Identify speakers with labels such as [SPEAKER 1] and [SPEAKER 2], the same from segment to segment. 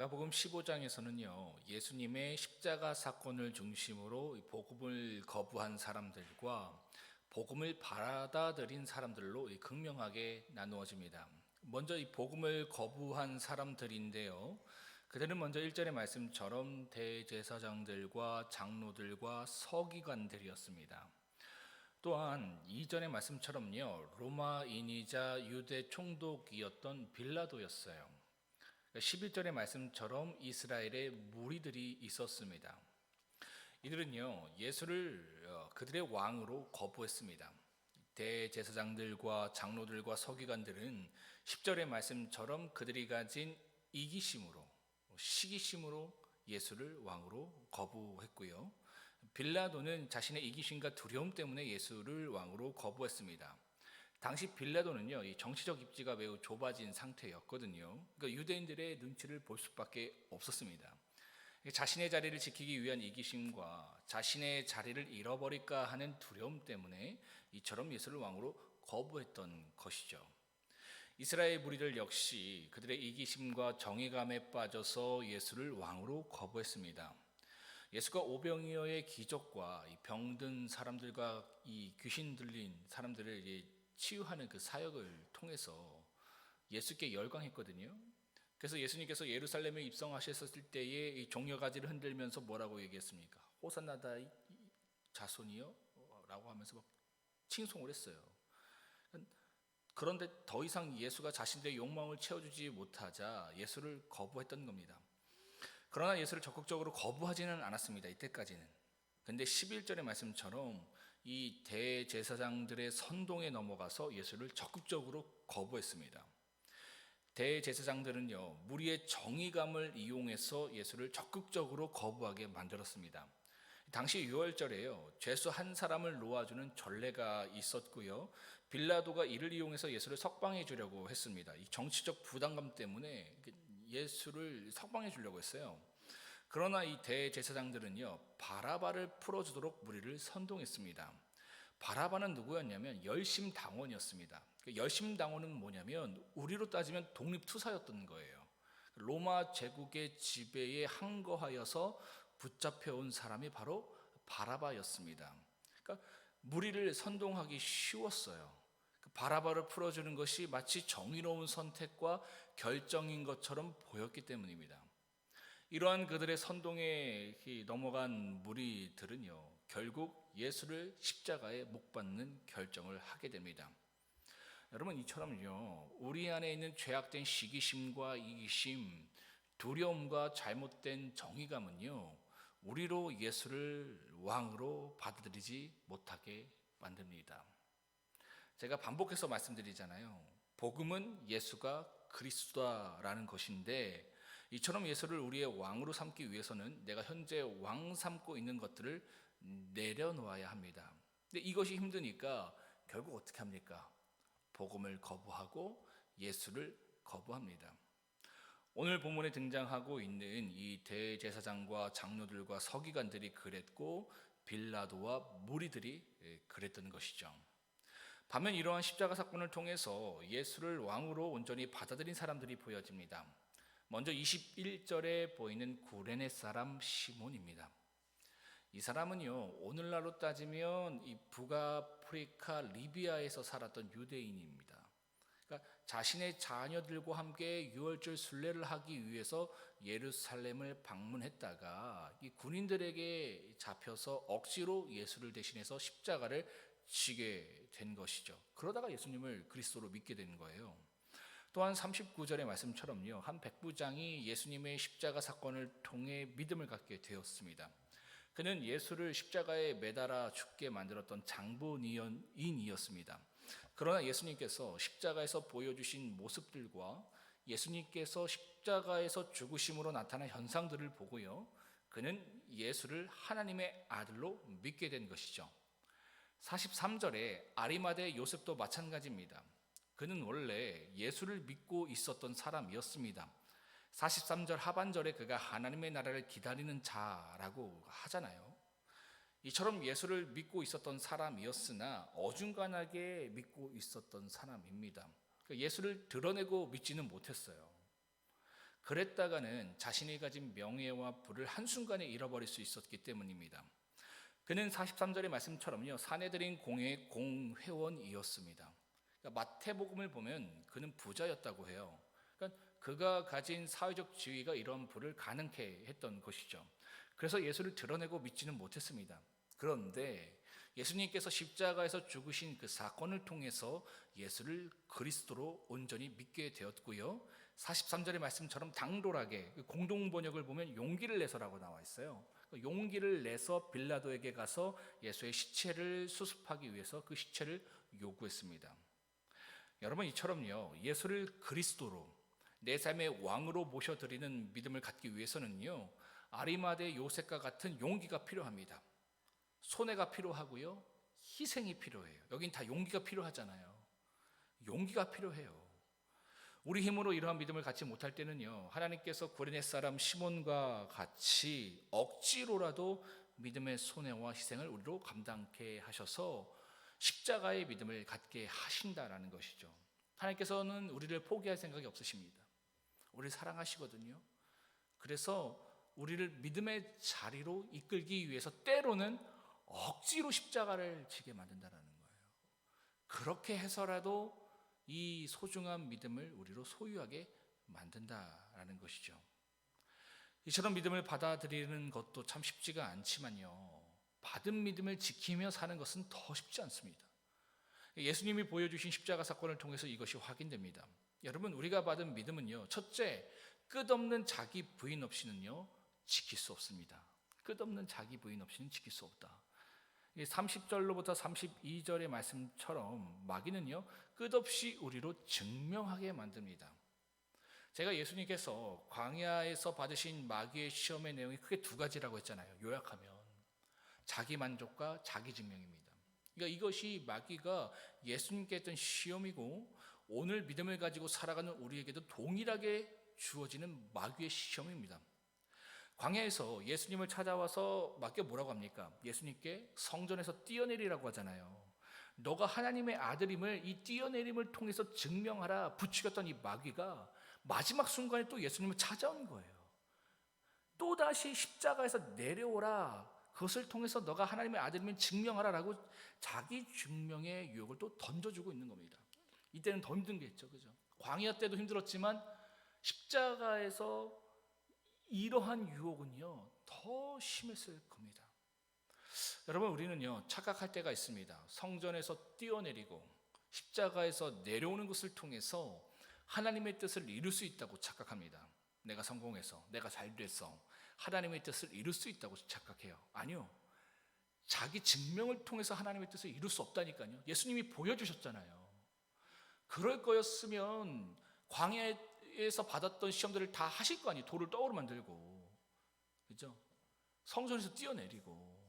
[SPEAKER 1] 마가복음 15장에서는요 예수님의 십자가 사건을 중심으로 이 복음을 거부한 사람들과 복음을 받아들인 사람들로 이 극명하게 나누어집니다. 먼저 이 복음을 거부한 사람들인데요. 그들은 먼저 1절의 말씀처럼 대제사장들과 장로들과 서기관들이었습니다. 또한 2절의 말씀처럼요. 로마인이자 유대 총독이었던 빌라도였어요. 11절의 말씀처럼 이스라엘의 무리들이 있었습니다. 이들은요, 예수를 어, 그들의 왕으로 거부했습니다. 대제사장들과 장로들과 서기관들은 10절의 말씀처럼 그들이 가진 이기심으로, 시기심으로 예수를 왕으로 거부했고요. 빌라도는 자신의 이기심과 두려움 때문에 예수를 왕으로 거부했습니다. 당시 빌라도는요, 이 정치적 입지가 매우 좁아진 상태였거든요. 그러니까 유대인들의 눈치를 볼 수밖에 없었습니다. 자신의 자리를 지키기 위한 이기심과 자신의 자리를 잃어버릴까 하는 두려움 때문에 이처럼 예수를 왕으로 거부했던 것이죠. 이스라엘 무리들 역시 그들의 이기심과 정의감에 빠져서 예수를 왕으로 거부했습니다. 예수가 오병이어의 기적과 병든 사람들과 이 귀신 들린 사람들을 치유하는 그 사역을 통해서 예수께 열광했거든요. 그래서 예수님께서 예루살렘에 입성하셨을 때에 이 종려가지를 흔들면서 뭐라고 얘기했습니까? 호산나다 자손이요? 라고 하면서 막 칭송을 했어요. 그런데 더 이상 예수가 자신들의 욕망을 채워주지 못하자 예수를 거부했던 겁니다. 그러나 예수를 적극적으로 거부하지는 않았습니다. 이때까지는. 근데 11절의 말씀처럼 이 대제사장들의 선동에 넘어가서 예수를 적극적으로 거부했습니다. 대제사장들은요, 무리의 정의감을 이용해서 예수를 적극적으로 거부하게 만들었습니다. 당시 6월절에요, 죄수 한 사람을 놓아주는 전례가 있었고요, 빌라도가 이를 이용해서 예수를 석방해 주려고 했습니다. 이 정치적 부담감 때문에 예수를 석방해 주려고 했어요. 그러나 이 대제사장들은요 바라바를 풀어주도록 무리를 선동했습니다. 바라바는 누구였냐면 열심 당원이었습니다. 그 열심 당원은 뭐냐면 우리로 따지면 독립투사였던 거예요. 로마 제국의 지배에 항거하여서 붙잡혀온 사람이 바로 바라바였습니다. 그러니까 무리를 선동하기 쉬웠어요. 그 바라바를 풀어주는 것이 마치 정의로운 선택과 결정인 것처럼 보였기 때문입니다. 이러한 그들의 선동에 넘어간 무리들은요, 결국 예수를 십자가에 못 박는 결정을 하게 됩니다. 여러분, 이처럼요, 우리 안에 있는 죄악된 시기심과 이기심, 두려움과 잘못된 정의감은요, 우리로 예수를 왕으로 받아들이지 못하게 만듭니다. 제가 반복해서 말씀드리잖아요. 복음은 예수가 그리스도라는 것인데 이처럼 예수를 우리의 왕으로 삼기 위해서는 내가 현재 왕 삼고 있는 것들을 내려놓아야 합니다. 근데 이것이 힘드니까 결국 어떻게 합니까? 복음을 거부하고 예수를 거부합니다. 오늘 본문에 등장하고 있는 이 대제사장과 장로들과 서기관들이 그랬고 빌라도와 무리들이 그랬던 것이죠. 반면 이러한 십자가 사건을 통해서 예수를 왕으로 온전히 받아들인 사람들이 보여집니다. 먼저 21절에 보이는 구레네 사람 시몬입니다. 이 사람은요, 오늘날로 따지면 이 북아프리카 리비아에서 살았던 유대인입니다. 그러니까 자신의 자녀들과 함께 유월절 순례를 하기 위해서 예루살렘을 방문했다가 이 군인들에게 잡혀서 억지로 예수를 대신해서 십자가를 지게 된 것이죠. 그러다가 예수님을 그리스도로 믿게 된 거예요. 또한 39절의 말씀처럼요. 한 백부장이 예수님의 십자가 사건을 통해 믿음을 갖게 되었습니다. 그는 예수를 십자가에 매달아 죽게 만들었던 장본인이었습니다. 그러나 예수님께서 십자가에서 보여주신 모습들과 예수님께서 십자가에서 죽으심으로 나타난 현상들을 보고요. 그는 예수를 하나님의 아들로 믿게 된 것이죠. 43절에 아리마대 요셉도 마찬가지입니다. 그는 원래 예수를 믿고 있었던 사람이었습니다. 43절 하반절에 그가 하나님의 나라를 기다리는 자라고 하잖아요. 이처럼 예수를 믿고 있었던 사람이었으나 어중간하게 믿고 있었던 사람입니다. 그러니까 예수를 드러내고 믿지는 못했어요. 그랬다가는 자신이 가진 명예와 부를 한순간에 잃어버릴 수 있었기 때문입니다. 그는 43절의 말씀처럼요. 사내들인 공회의 공회원이었습니다. 그러니까 마태복음을 보면 그는 부자였다고 해요. 그러니까 그가 가진 사회적 지위가 이런 부를 가능케 했던 것이죠. 그래서 예수를 드러내고 믿지는 못했습니다. 그런데 예수님께서 십자가에서 죽으신 그 사건을 통해서 예수를 그리스도로 온전히 믿게 되었고요. 43절의 말씀처럼 당돌하게 그 공동 번역을 보면 용기를 내서라고 나와 있어요. 그 용기를 내서 빌라도에게 가서 예수의 시체를 수습하기 위해서 그 시체를 요구했습니다. 여러분 이처럼요. 예수를 그리스도로 내 삶의 왕으로 모셔드리는 믿음을 갖기 위해서는요. 아리마대 요셉과 같은 용기가 필요합니다. 손해가 필요하고요. 희생이 필요해요. 여긴 다 용기가 필요하잖아요. 용기가 필요해요. 우리 힘으로 이러한 믿음을 갖지 못할 때는요. 하나님께서 구레네 사람 시몬과 같이 억지로라도 믿음의 손해와 희생을 우리로 감당케 하셔서 십자가의 믿음을 갖게 하신다라는 것이죠. 하나님께서는 우리를 포기할 생각이 없으십니다. 우리를 사랑하시거든요. 그래서 우리를 믿음의 자리로 이끌기 위해서 때로는 억지로 십자가를 지게 만든다는 거예요. 그렇게 해서라도 이 소중한 믿음을 우리로 소유하게 만든다라는 것이죠. 이처럼 믿음을 받아들이는 것도 참 쉽지가 않지만요. 받은 믿음을 지키며 사는 것은 더 쉽지 않습니다. 예수님이 보여주신 십자가 사건을 통해서 이것이 확인됩니다. 여러분, 우리가 받은 믿음은요, 첫째, 끝없는 자기 부인 없이는요, 지킬 수 없습니다. 끝없는 자기 부인 없이는 지킬 수 없다. 30절로부터 32절의 말씀처럼 마귀는요, 끝없이 우리로 증명하게 만듭니다. 제가 예수님께서 광야에서 받으신 마귀의 시험의 내용이 크게 두 가지라고 했잖아요. 요약하면. 자기 만족과 자기 증명입니다. 그러니까 이것이 마귀가 예수님께 했던 시험이고 오늘 믿음을 가지고 살아가는 우리에게도 동일하게 주어지는 마귀의 시험입니다. 광야에서 예수님을 찾아와서 마귀가 뭐라고 합니까? 예수님께 성전에서 뛰어내리라고 하잖아요. 너가 하나님의 아들임을 이 뛰어내림을 통해서 증명하라 부추겼던 이 마귀가 마지막 순간에 또 예수님을 찾아온 거예요. 또 다시 십자가에서 내려오라. 그것을 통해서 너가 하나님의 아들이면 증명하라라고 자기 증명의 유혹을 또 던져주고 있는 겁니다. 이때는 더 힘든 게 있죠, 그죠? 광야 때도 힘들었지만 십자가에서 이러한 유혹은요 더 심했을 겁니다. 여러분 우리는요 착각할 때가 있습니다. 성전에서 뛰어내리고 십자가에서 내려오는 것을 통해서 하나님의 뜻을 이룰 수 있다고 착각합니다. 내가 성공해서 내가 잘 돼서 하나님의 뜻을 이룰 수 있다고 착각해요. 아니요. 자기 증명을 통해서 하나님의 뜻을 이룰 수 없다니까요. 예수님이 보여주셨잖아요. 그럴 거였으면 광야에서 받았던 시험들을 다 하실 거 아니에요. 돌을 떡으로 만들고, 그죠? 성전에서 뛰어내리고,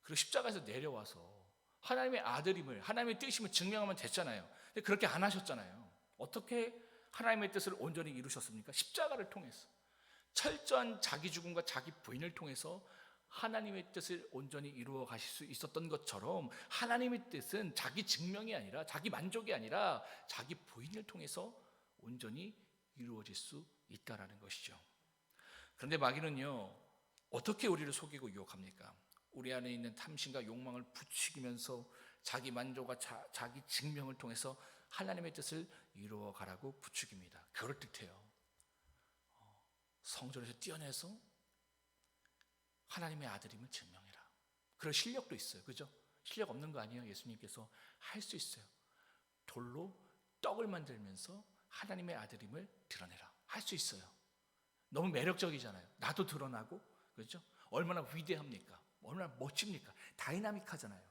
[SPEAKER 1] 그리고 십자가에서 내려와서 하나님의 아들임을, 하나님의 뜻임을 증명하면 됐잖아요. 근데 그렇게 안 하셨잖아요. 어떻게 하나님의 뜻을 온전히 이루셨습니까? 십자가를 통해서. 철저한 자기 죽음과 자기 부인을 통해서 하나님의 뜻을 온전히 이루어 가실 수 있었던 것처럼 하나님의 뜻은 자기 증명이 아니라 자기 만족이 아니라 자기 부인을 통해서 온전히 이루어질 수 있다라는 것이죠. 그런데 마귀는요 어떻게 우리를 속이고 유혹합니까? 우리 안에 있는 탐심과 욕망을 부추기면서 자기 만족과 자, 자기 증명을 통해서 하나님의 뜻을 이루어 가라고 부추깁니다. 그럴 듯해요. 성전에서 뛰어내서 하나님의 아들임을 증명해라. 그런 실력도 있어요. 그죠? 실력 없는 거 아니에요. 예수님께서 할 수 있어요. 돌로 떡을 만들면서 하나님의 아들임을 드러내라. 할 수 있어요. 너무 매력적이잖아요. 나도 드러나고, 그렇죠? 얼마나 위대합니까? 얼마나 멋집니까? 다이나믹하잖아요.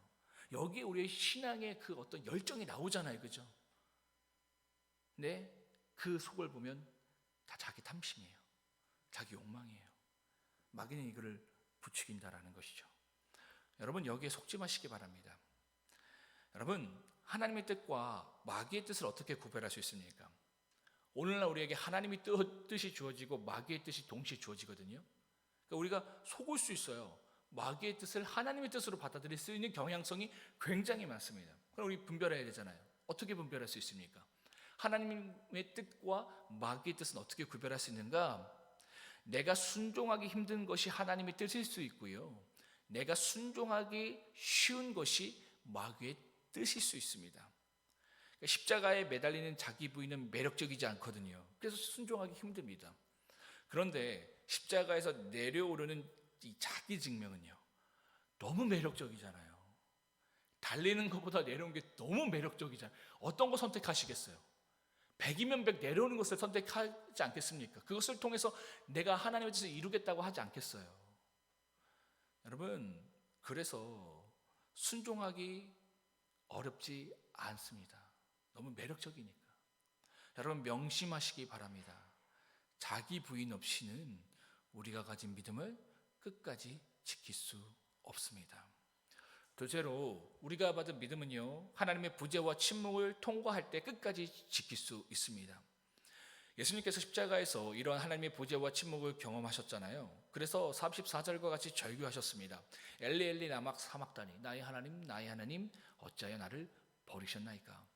[SPEAKER 1] 여기에 우리의 신앙의 그 어떤 열정이 나오잖아요. 그죠? 근데 그 속을 보면 다 자기 탐심이에요. 자기 욕망이에요. 마귀는 이거를 부추긴다라는 것이죠. 여러분 여기에 속지 마시기 바랍니다. 여러분 하나님의 뜻과 마귀의 뜻을 어떻게 구별할 수 있습니까? 오늘날 우리에게 하나님의 뜻이 주어지고 마귀의 뜻이 동시에 주어지거든요. 그러니까 우리가 속을 수 있어요. 마귀의 뜻을 하나님의 뜻으로 받아들일 수 있는 경향성이 굉장히 많습니다. 그럼 우리 분별해야 되잖아요. 어떻게 분별할 수 있습니까? 하나님의 뜻과 마귀의 뜻은 어떻게 구별할 수 있는가? 내가 순종하기 힘든 것이 하나님의 뜻일 수 있고요. 내가 순종하기 쉬운 것이 마귀의 뜻일 수 있습니다. 그러니까 십자가에 매달리는 자기 부인은 매력적이지 않거든요. 그래서 순종하기 힘듭니다. 그런데 십자가에서 내려오르는 이 자기 증명은요. 너무 매력적이잖아요. 달리는 것보다 내려오는 게 너무 매력적이잖아요. 어떤 거 선택하시겠어요? 백이면 백 내려오는 것을 선택하지 않겠습니까? 그것을 통해서 내가 하나님의 뜻을 이루겠다고 하지 않겠어요. 여러분, 그래서 순종하기 어렵지 않습니다. 너무 매력적이니까. 여러분, 명심하시기 바랍니다. 자기 부인 없이는 우리가 가진 믿음을 끝까지 지킬 수 없습니다. 둘째로 우리가 받은 믿음은요 하나님의 부재와 침묵을 통과할 때 끝까지 지킬 수 있습니다. 예수님께서 십자가에서 이러한 하나님의 부재와 침묵을 경험하셨잖아요. 그래서 34절과 같이 절규하셨습니다. 엘리 엘리 나막 사막다니 나의 하나님 나의 하나님 어찌하여 나를 버리셨나이까.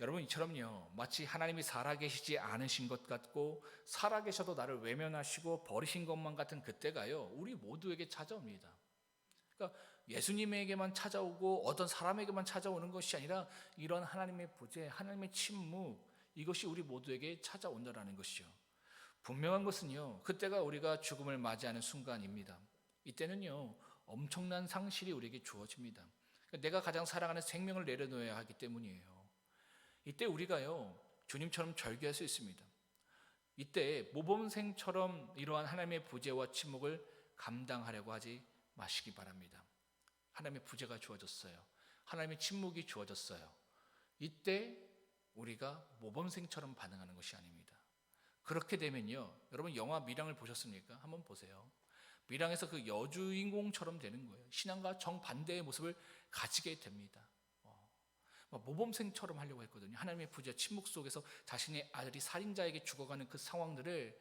[SPEAKER 1] 여러분 이처럼요 마치 하나님이 살아계시지 않으신 것 같고 살아계셔도 나를 외면하시고 버리신 것만 같은 그때가요 우리 모두에게 찾아옵니다. 그러니까 예수님에게만 찾아오고 어떤 사람에게만 찾아오는 것이 아니라 이런 하나님의 부재, 하나님의 침묵 이것이 우리 모두에게 찾아온다라는 것이죠. 분명한 것은요. 그때가 우리가 죽음을 맞이하는 순간입니다. 이때는요. 엄청난 상실이 우리에게 주어집니다. 그러니까 내가 가장 사랑하는 생명을 내려놓아야 하기 때문이에요. 이때 우리가요. 주님처럼 절개할 수 있습니다. 이때 모범생처럼 이러한 하나님의 부재와 침묵을 감당하려고 하지 마시기 바랍니다. 하나님의 부재가 주어졌어요. 하나님의 침묵이 주어졌어요. 이때 우리가 모범생처럼 반응하는 것이 아닙니다. 그렇게 되면요. 여러분 영화 미랑을 보셨습니까? 한번 보세요. 미랑에서 그 여주인공처럼 되는 거예요. 신앙과 정반대의 모습을 가지게 됩니다. 어, 모범생처럼 하려고 했거든요. 하나님의 부재 침묵 속에서 자신의 아들이 살인자에게 죽어가는 그 상황들을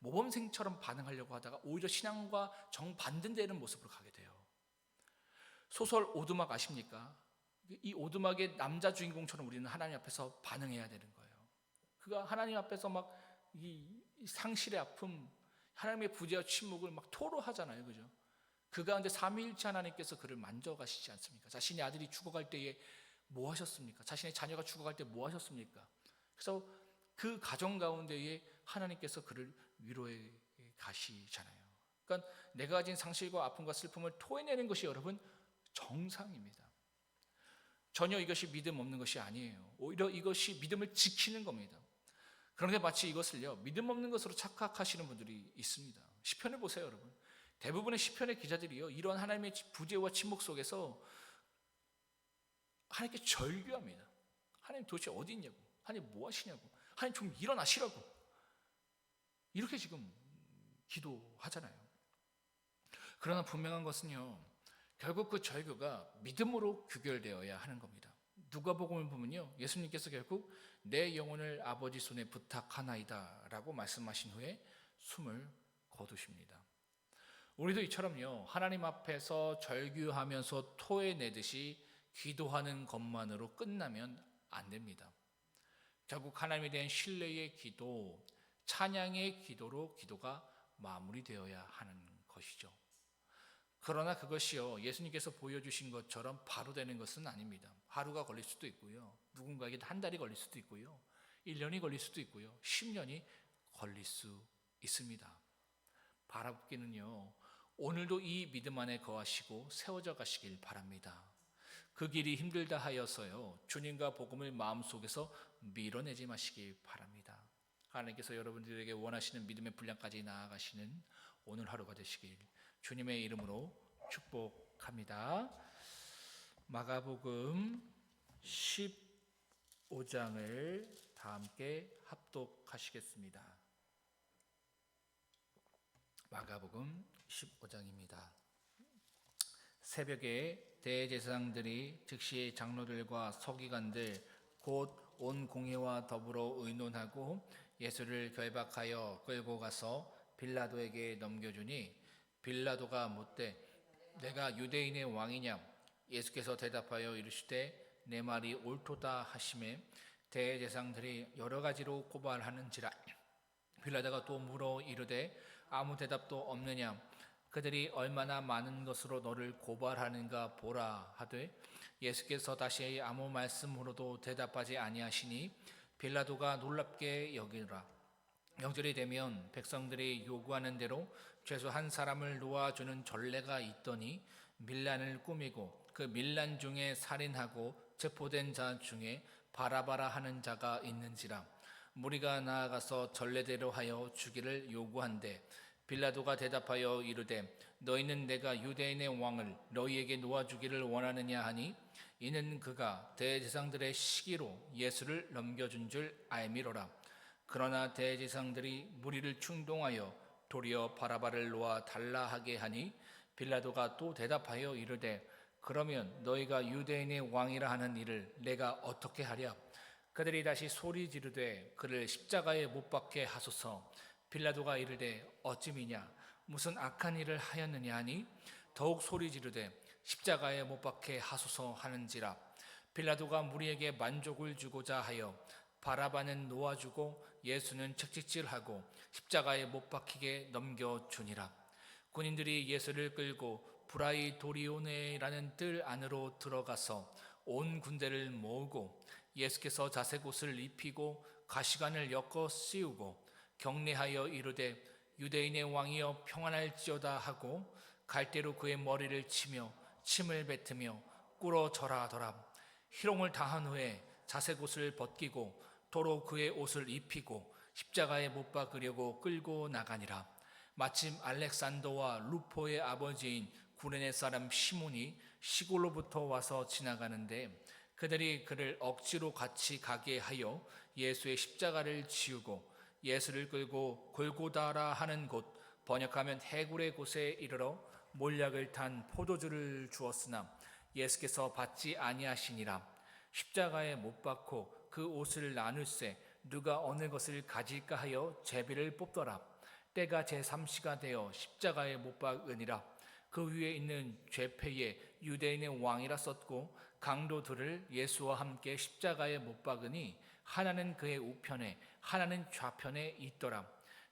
[SPEAKER 1] 모범생처럼 반응하려고 하다가 오히려 신앙과 정반대되는 모습으로 가게 돼요. 소설 오두막 아십니까? 이 오두막의 남자 주인공처럼 우리는 하나님 앞에서 반응해야 되는 거예요. 그가 하나님 앞에서 막 이 상실의 아픔, 하나님의 부재와 침묵을 막 토로하잖아요. 그죠? 그 가운데 삼위일체 하나님께서 그를 만져가시지 않습니까? 자신의 아들이 죽어갈 때에 뭐 하셨습니까? 자신의 자녀가 죽어갈 때 뭐 하셨습니까? 그래서 그 가정 가운데에 하나님께서 그를 위로해 가시잖아요. 그러니까 내가 가진 상실과 아픔과 슬픔을 토해내는 것이 여러분 정상입니다. 전혀 이것이 믿음 없는 것이 아니에요. 오히려 이것이 믿음을 지키는 겁니다. 그런데 마치 이것을요 믿음 없는 것으로 착각하시는 분들이 있습니다. 시편을 보세요, 여러분. 대부분의 시편의 기자들이요 이러한 하나님의 부재와 침묵 속에서 하나님께 절규합니다. 하나님 도대체 어디 있냐고, 하나님 뭐 하시냐고, 하나님 좀 일어나시라고 이렇게 지금 기도하잖아요. 그러나 분명한 것은요 결국 그 절규가 믿음으로 규결되어야 하는 겁니다. 누가복음을 보면요. 예수님께서 결국 내 영혼을 아버지 손에 부탁하나이다라고 말씀하신 후에 숨을 거두십니다. 우리도 이처럼요. 하나님 앞에서 절규하면서 토해내듯이 기도하는 것만으로 끝나면 안 됩니다. 결국 하나님에 대한 신뢰의 기도, 찬양의 기도로 기도가 마무리되어야 하는 것이죠. 그러나 그것이요, 예수님께서 보여주신 것처럼 바로 되는 것은 아닙니다. 하루가 걸릴 수도 있고요. 누군가에게 한 달이 걸릴 수도 있고요. 1년이 걸릴 수도 있고요. 10년이 걸릴 수 있습니다. 바라보기는요, 오늘도 이 믿음 안에 거하시고 세워져 가시길 바랍니다. 그 길이 힘들다 하여서요, 주님과 복음을 마음속에서 밀어내지 마시기 바랍니다. 하나님께서 여러분들에게 원하시는 믿음의 분량까지 나아가시는 오늘 하루가 되시길 주님의 이름으로 축복합니다. 마가복음 15장을 다 함께 합독하시겠습니다. 마가복음 15장입니다. 새벽에 대제사장들이 즉시 장로들과 서기관들 곧 온 공회와 더불어 의논하고 예수를 결박하여 끌고 가서 빌라도에게 넘겨주니 빌라도가 묻되 내가 유대인의 왕이냐? 예수께서 대답하여 이르시되 내 말이 옳도다 하심에 대제사장들이 여러 가지로 고발하는지라. 빌라도가 또 물어 이르되 아무 대답도 없느냐? 그들이 얼마나 많은 것으로 너를 고발하는가 보라 하되 예수께서 다시 아무 말씀으로도 대답하지 아니하시니 빌라도가 놀랍게 여기라 명절이 되면 백성들이 요구하는 대로 최소 한 사람을 놓아주는 전례가 있더니 밀란을 꾸미고 그 밀란 중에 살인하고 체포된 자 중에 바라바라 하는 자가 있는지라. 무리가 나아가서 전례대로 하여 주기를 요구한대. 빌라도가 대답하여 이르되 너희는 내가 유대인의 왕을 너희에게 놓아주기를 원하느냐 하니 이는 그가 대제사장들의 시기로 예수를 넘겨준 줄 알미로라 그러나 대제사장들이 무리를 충동하여 도리어 바라바를 놓아 달라 하게 하니 빌라도가 또 대답하여 이르되 그러면 너희가 유대인의 왕이라 하는 일을 내가 어떻게 하랴? 그들이 다시 소리 지르되 그를 십자가에 못 박게 하소서. 빌라도가 이르되 어찌미냐? 무슨 악한 일을 하였느냐 하니? 더욱 소리 지르되 십자가에 못 박게 하소서 하는지라. 빌라도가 무리에게 만족을 주고자 하여 바라바는 놓아주고 예수는 책찍질하고 십자가에 못 박히게 넘겨 주니라. 군인들이 예수를 끌고 브라이 도리오네라는 뜰 안으로 들어가서 온 군대를 모으고 예수께서 자색 옷을 입히고 가시관을 엮어 씌우고 경례하여 이르되 유대인의 왕이여 평안할지어다 하고 갈대로 그의 머리를 치며 침을 뱉으며 꿇어 절하더라. 희롱을 다한 후에 자색 옷을 벗기고 도로 그의 옷을 입히고 십자가에 못 박으려고 끌고 나가니라. 마침 알렉산더와 루포의 아버지인 구레네 사람 시몬이 시골로부터 와서 지나가는데 그들이 그를 억지로 같이 가게 하여 예수의 십자가를 지우고 예수를 끌고 골고다라 하는 곳 번역하면 해굴의 곳에 이르러 몰약을 탄 포도주를 주었으나 예수께서 받지 아니하시니라. 십자가에 못 박고 그 옷을 나눌세 누가 어느 것을 가질까 하여 제비를 뽑더라. 때가 제3시가 되어 십자가에 못 박으니라. 그 위에 있는 죄패에 유대인의 왕이라 썼고 강도들을 예수와 함께 십자가에 못 박으니 하나는 그의 우편에 하나는 좌편에 있더라.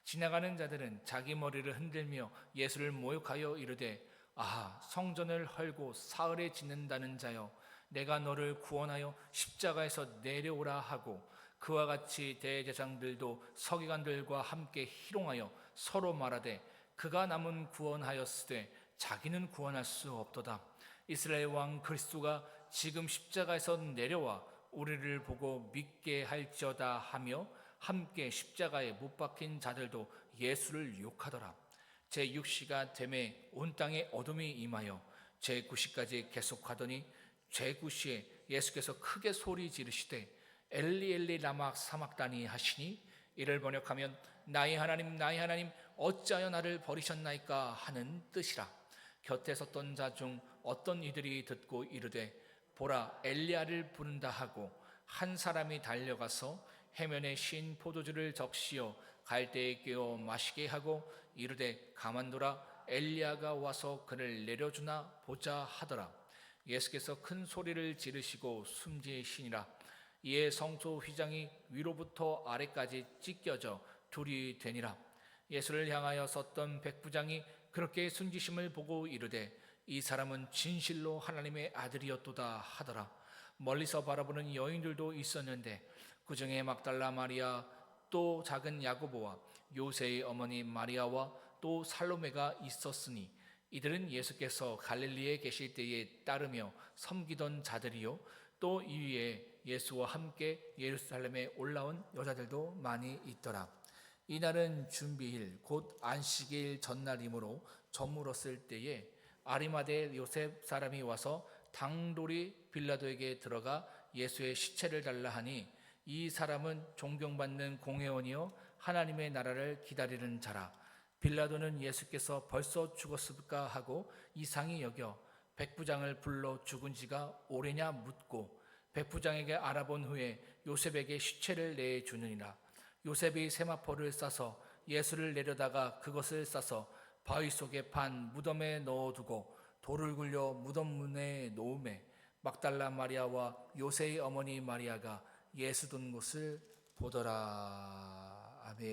[SPEAKER 1] 지나가는 자들은 자기 머리를 흔들며 예수를 모욕하여 이르되 아 성전을 헐고 사흘에 짓는다는 자여 내가 너를 구원하여 십자가에서 내려오라 하고 그와 같이 대제장들도 서기관들과 함께 희롱하여 서로 말하되 그가 남은 구원하였으되 자기는 구원할 수 없도다. 이스라엘 왕 그리스도가 지금 십자가에서 내려와 우리를 보고 믿게 할지어다 하며 함께 십자가에 못 박힌 자들도 예수를 욕하더라. 제 6시가 됨에 온 땅에 어둠이 임하여 제 9시까지 계속하더니 제 9시에 예수께서 크게 소리 지르시되 엘리 엘리 라막 사막다니 하시니 이를 번역하면 나의 하나님 나의 하나님 어찌하여 나를 버리셨나이까 하는 뜻이라. 곁에 섰던 자 중 어떤 이들이 듣고 이르되 보라 엘리야를 부른다 하고 한 사람이 달려가서 해면에 신 포도주를 적시어 갈대에 끼워 마시게 하고 이르되 가만둬라 엘리야가 와서 그를 내려주나 보자 하더라 예수께서 큰 소리를 지르시고 숨지시니라. 이에 성소 휘장이 위로부터 아래까지 찢겨져 둘이 되니라. 예수를 향하여 섰던 백부장이 그렇게 숨지심을 보고 이르되 이 사람은 진실로 하나님의 아들이었도다 하더라. 멀리서 바라보는 여인들도 있었는데 그 중에 막달라 마리아 또 작은 야고보와 요새의 어머니 마리아와 또 살로메가 있었으니 이들은 예수께서 갈릴리에 계실 때에 따르며 섬기던 자들이요 또 이위에 예수와 함께 예루살렘에 올라온 여자들도 많이 있더라. 이날은 준비일 곧 안식일 전날이므로 저물었을 때에 아리마대 요셉 사람이 와서 당돌이 빌라도에게 들어가 예수의 시체를 달라 하니 이 사람은 존경받는 공회원이요 하나님의 나라를 기다리는 자라 빌라도는 예수께서 벌써 죽었을까 하고 이상히 여겨 백부장을 불러 죽은 지가 오래냐 묻고 백부장에게 알아본 후에 요셉에게 시체를 내주느니라 요셉이 세마포를 싸서 예수를 내려다가 그것을 싸서 바위 속에 판 무덤에 넣어두고 돌을 굴려 무덤 문에 놓음에 막달라 마리아와 요새의 어머니 마리아가 예수 돈 곳을 보더라. 아멘.